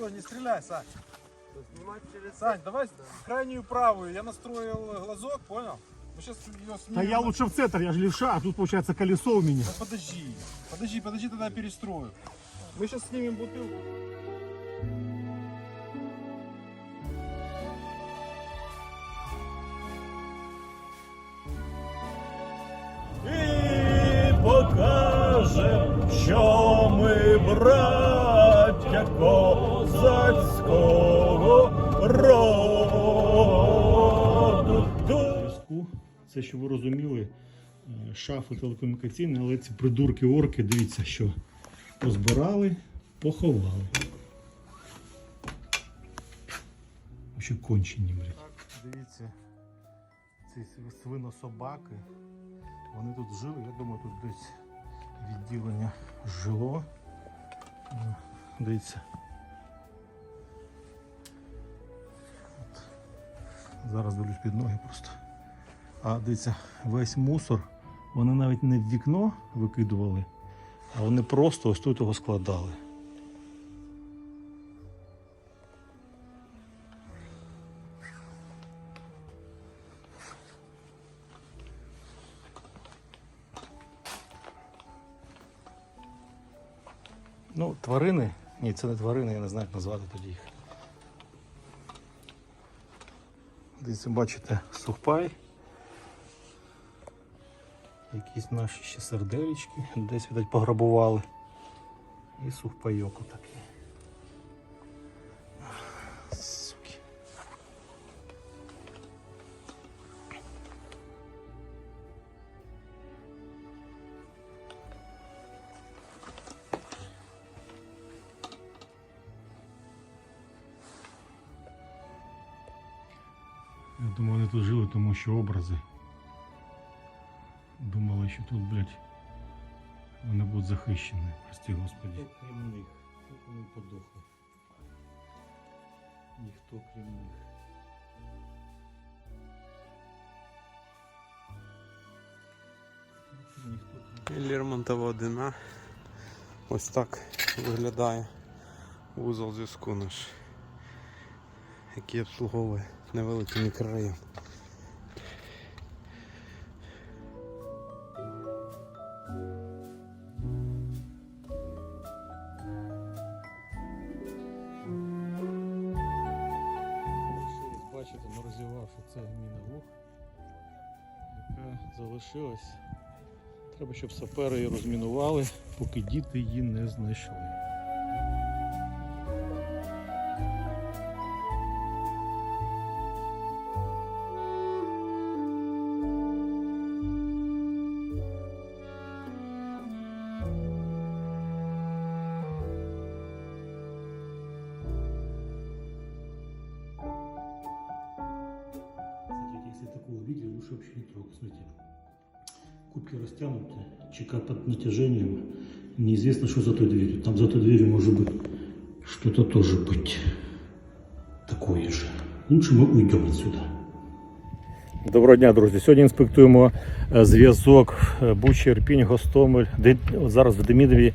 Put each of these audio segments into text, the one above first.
стой, не стреляй, Сань. Снимать через... Сань, давай крайнюю правую. Я настроил глазок, понял? Мы сейчас ее Да снимем. я лучше в центр, я же левша, а тут получается колесо у меня. Да подожди, подожди, подожди, тогда я перестрою. Мы сейчас снимем бутылку. І покажем, що ми браття козацького роду. Зв'язку, це що ви розуміли, е, шафи телекомунікаційні, але ці придурки орки, дивіться, що позбирали, поховали. Ще кончені, блядь. Дивіться, ці свинособаки. Вони тут жили, я думаю, тут десь відділення жило. Ну, Дивіться. Зараз дивлюсь під ноги просто. А дивіться, весь мусор вони навіть не в вікно викидували, а вони просто ось тут його складали. Ну, тварини. Ні, це не тварини, я не знаю, як назвати тоді їх. Десь бачите сухпай. Якісь наші ще серделічки, десь видать пограбували. І сухпайок отакий. Я думаю, вони тут жили, тому що образи. Думали, що тут, блядь, вони будуть захищені, прости господи. Ніхто крім них. Вони подохли. Ніхто крім них. Лермонтова 1 Ось так виглядає вузол зв'язку наш, який обслуговує невеликий мікрорайон. Бачите, не розірвавши це міна вух, яка залишилась. Треба, щоб сапери її розмінували, поки діти її не знайшли. лучше вообще не трогать. Смотрите, кубки растянуты, чека под натяжением. Неизвестно, что за той дверью. Там за той дверью может быть что-то тоже быть такое же. Лучше мы уйдем отсюда. Доброго дня, друзі. Сьогодні інспектуємо е, зв'язок е, Бучі, Ірпінь, Гостомель. Де, от зараз в Демідові.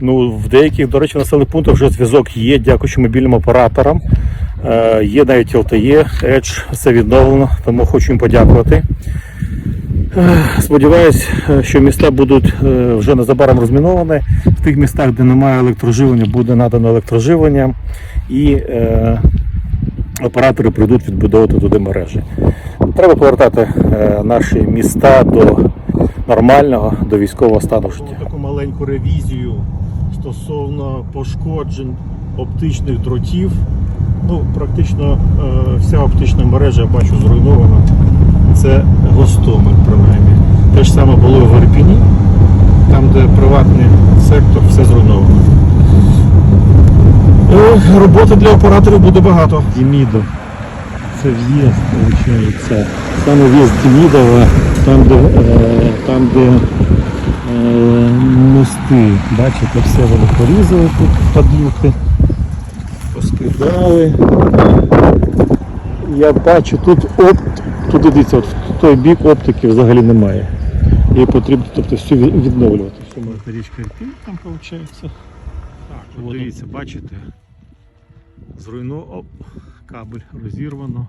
Ну, в деяких, до речі, населених пунктах вже зв'язок є, дякуючи мобільним операторам. Е, Є навіть LTE, Edge, все відновлено, тому хочу їм подякувати. Е, Сподіваюсь, е, що міста будуть е, вже незабаром розміновані. В тих містах, де немає електроживлення, буде надано електроживлення і е, оператори прийдуть відбудовувати туди мережі. Треба повертати е, наші міста до нормального, до військового стану життя. Таку маленьку ревізію стосовно пошкоджень оптичних дротів. Ну, практично е, вся оптична мережа, я бачу, зруйнована. Це Гостомель, принаймні. Те ж саме було в Ірпіні, там, де приватний сектор, все зруйновано. Е, Роботи для операторів буде багато. Дімідо. Це в'їзд, виходить. Саме в'їзд Дімідова, там, де, е, там, де е, мости. Бачите, все вони порізали тут падлюки. Поскидали. Я бачу, тут опт, туди дивіться, от в той бік оптики взагалі немає. Її потрібно тобто, всю від- відновлювати. Річка Ірпінь там виходить. Так, от дивіться, бачите, Зруйно... Оп, кабель розірвано.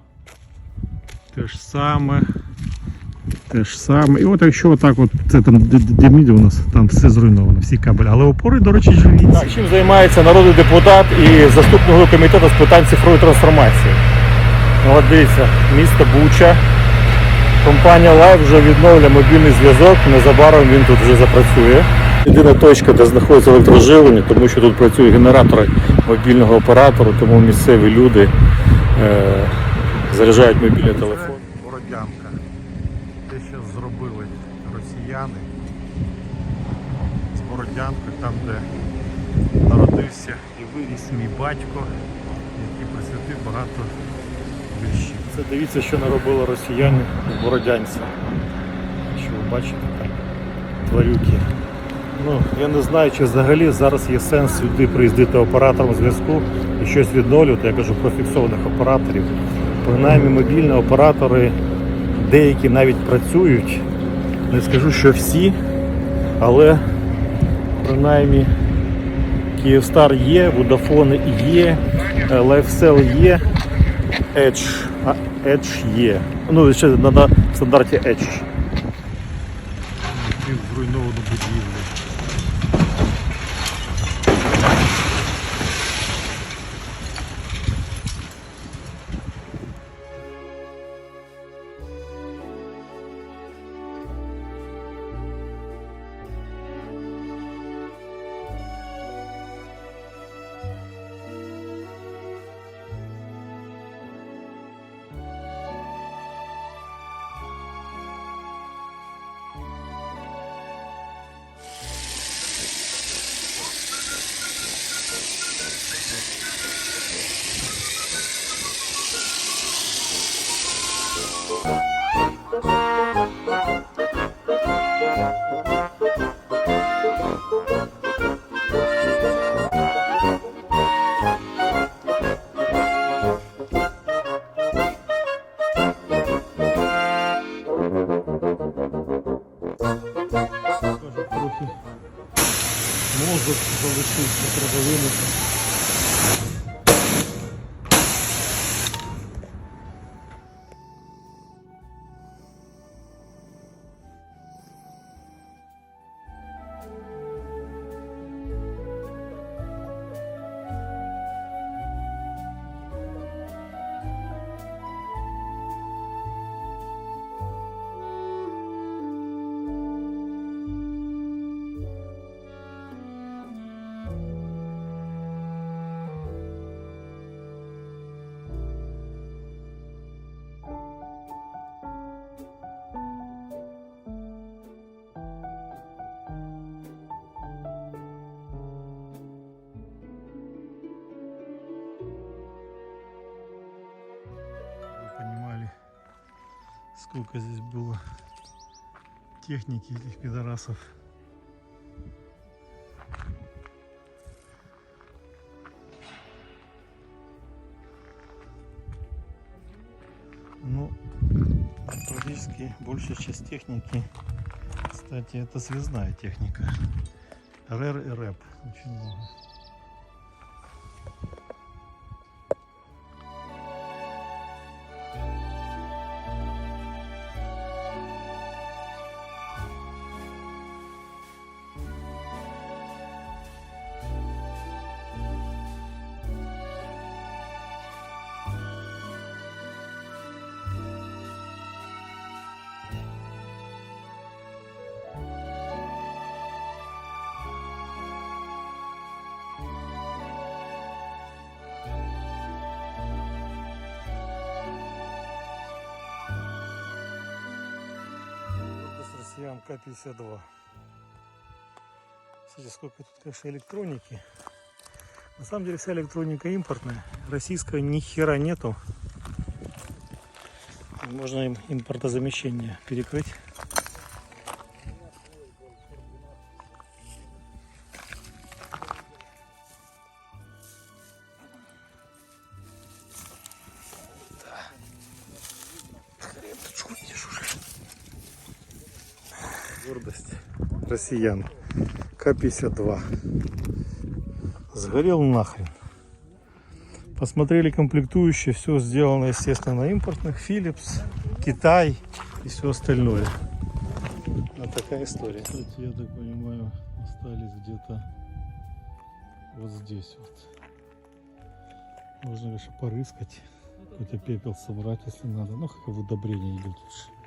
Те ж саме. Те ж саме. І от якщо отак от це там де- де де міді у нас, там все зруйновано, всі кабелі. Але опори, до речі, живі. Так, чим займається народний депутат і заступник комітету з питань цифрової трансформації. Ну, от дивіться, місто Буча. Компанія Live вже відновлює мобільний зв'язок, незабаром він тут вже запрацює. Єдина точка, де знаходиться електроживлення, тому що тут працюють генератори мобільного оператору, тому місцеві люди е, заряджають мобільний телефон. Бородянка. Те, що зробили росіяни з Бородянкою, там, де виріс мій батько, який присвятив багато віршів. Це дивіться, що наробили росіяни в Бородянці. Що ви бачите там тварюки. Ну, я не знаю, чи взагалі зараз є сенс сюди приїздити оператором зв'язку і щось відновлювати. Я кажу про фіксованих операторів. Принаймні мобільні оператори деякі навіть працюють. Не скажу, що всі, але принаймні Є, Vodafone є, е, LifeSell є, Edge, Edge. Ну, на стандарті Edge. Залишився, треба винести. Сколько здесь было техники этих пидорасов. Ну, практически большая часть техники, кстати, это связная техника. РР и рэп очень много. Россиян К-52. Смотрите, сколько тут, конечно, электроники. На самом деле вся электроника импортная. Российская ни хера нету. Можно им импортозамещение перекрыть. Гордость россиян. К-52. Сгорел нахрен. Посмотрели комплектующие, все сделано, естественно, на импортных, Philips, Китай и все остальное. Вот такая история. Кстати, я так понимаю, остались где-то вот здесь вот. Можно, конечно, порыскать, какой-то пепел собрать, если надо. Ну, как в удобрение идет лучше.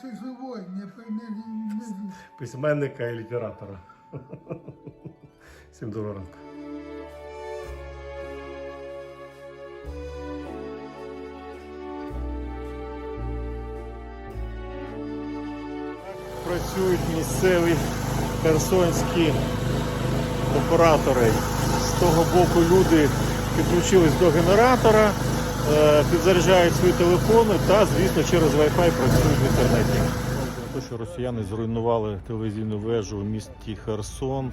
Ще живой, не, не, не, не Письменника і літератора. Всім доброго ранку. Працюють місцеві херсонські оператори. З того боку люди підключились до генератора, підзаряджають свої телефони та, звісно, через Wi-Fi працюють в інтернеті. Те, що росіяни зруйнували телевізійну вежу у місті Херсон.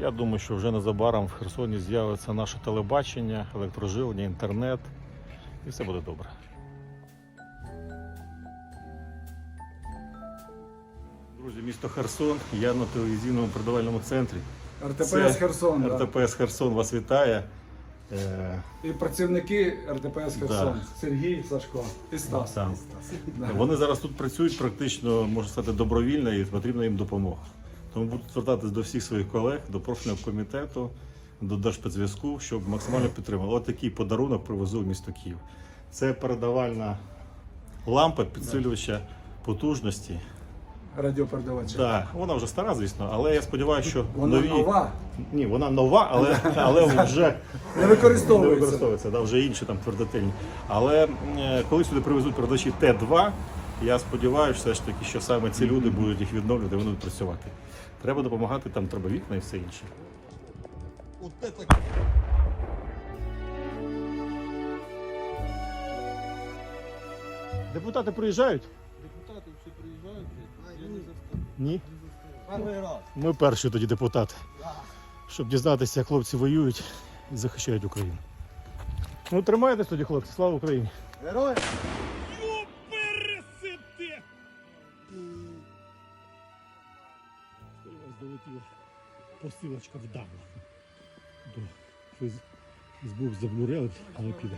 Я думаю, що вже незабаром в Херсоні з'явиться наше телебачення, електроживлення, інтернет, і все буде добре. Друзі, місто Херсон. Я на телевізійному продавальному центрі. РТПС Це Херсон. да. РТПС Херсон вас вітає. Е, І працівники РТПС Херсон. Сергій, Сашко і Стас. Там. Да. Вони зараз тут працюють практично, можна сказати, добровільно і потрібна їм допомога. Тому буду звертатись до всіх своїх колег, до профільного комітету, до Держспецзв'язку, щоб максимально підтримали. От такий подарунок привезу в місто Київ. Це передавальна лампа підсилювача потужності. Радіопередавача. Так, вона вже стара, звісно, але я сподіваюся, що Вона нові... нова, Ні, вона нова, але, але вже не не використовується. використовується, да, вже інші там твердотельні. Але е, коли сюди привезуть передачі Т2, я сподіваюся, все ж таки, що саме ці люди будуть їх відновлювати, вони будуть працювати. Треба допомагати, там треба вікна і все інше. Депутати приїжджають? Ні. Перший раз. Ми перші тоді депутати. Щоб дізнатися, як хлопці воюють і захищають Україну. Ну, тримайтесь тоді, хлопці, слава Україні! Вас долетіла посилочка вдавна. До Фейсбук заблюрили, але піде.